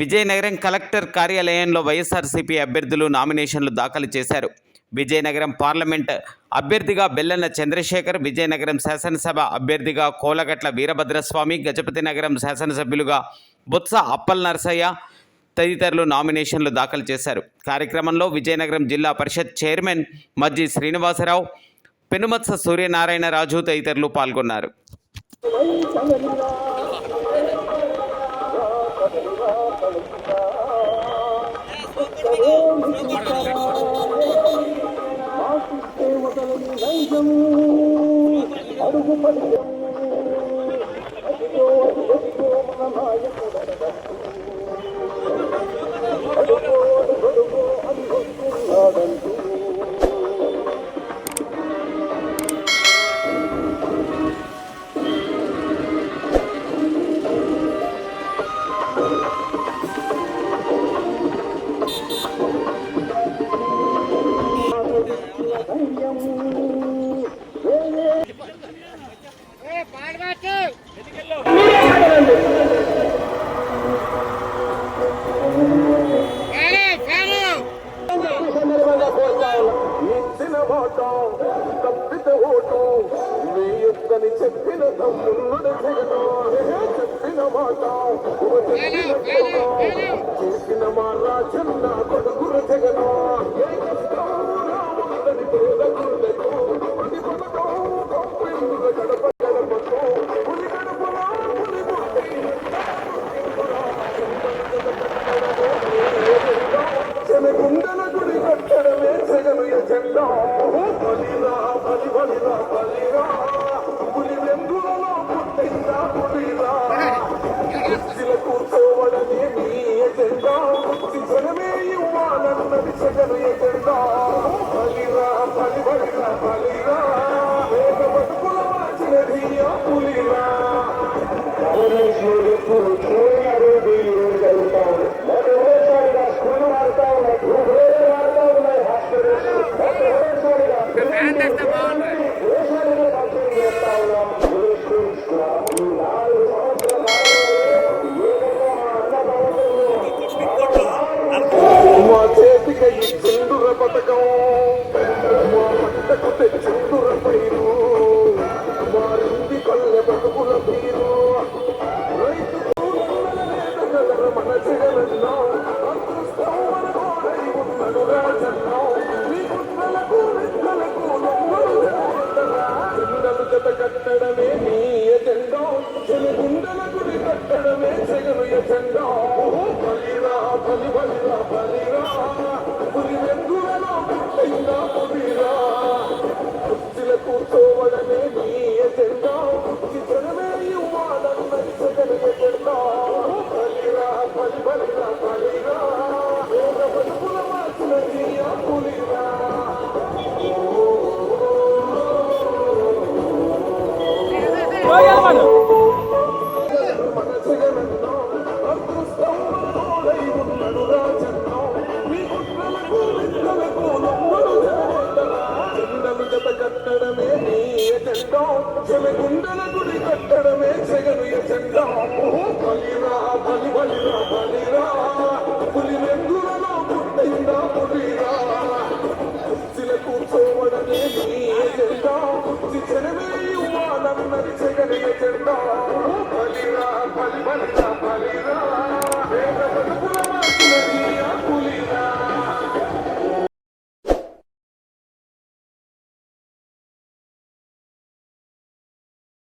Vizianagaram collector కార్యాలయంలో వైఎస్ఆర్సీపీ అభ్యర్థులు నామినేషన్లు దాఖలు చేశారు. విజయనగరం పార్లమెంట్ అభ్యర్థిగా బెల్లన్న చంద్రశేఖర్ విజయనగరం శాసనసభ అభ్యర్థిగా కోలగట్ల వీరభద్రస్వామి గజపతి నగరం శాసనసభ్యులుగా బొత్స అప్పల్ నరసయ్య తదితరులు నామినేషన్లు దాఖలు చేశారు. కార్యక్రమంలో విజయనగరం జిల్లా పరిషత్ చైర్మన్ మజ్జి శ్రీనివాసరావు పెనుమత్స సూర్యనారాయణ రాజు తదితరులు పాల్గొన్నారు. అడుగు అదిగో మన నాయకుడు చెప్పిన తమ్ముడు చెప్పిన మాట. చేసిన మా రాజన్న కొడుకుల జగను ఇవ్వాలన్నది జగను ఎజెండా బలిరా బలి బలిరా బలిరా వేద బతుకుల మార్చినది ఆ పులిరా கடமே ఎజెండా జన గుండెల గుడి కట్టడమే జగను ఎజెండా. బలిరా బలి బలిరా బలిరా. పులి వెంగులలో పుట్టిందా పులిరా. కుర్చీల కూర్చోవడమే నీ ఎజెండా. జనమే ఇవ్వాలన్నది జగన్ ఎజెండా. బలిరా బలి బలిరా.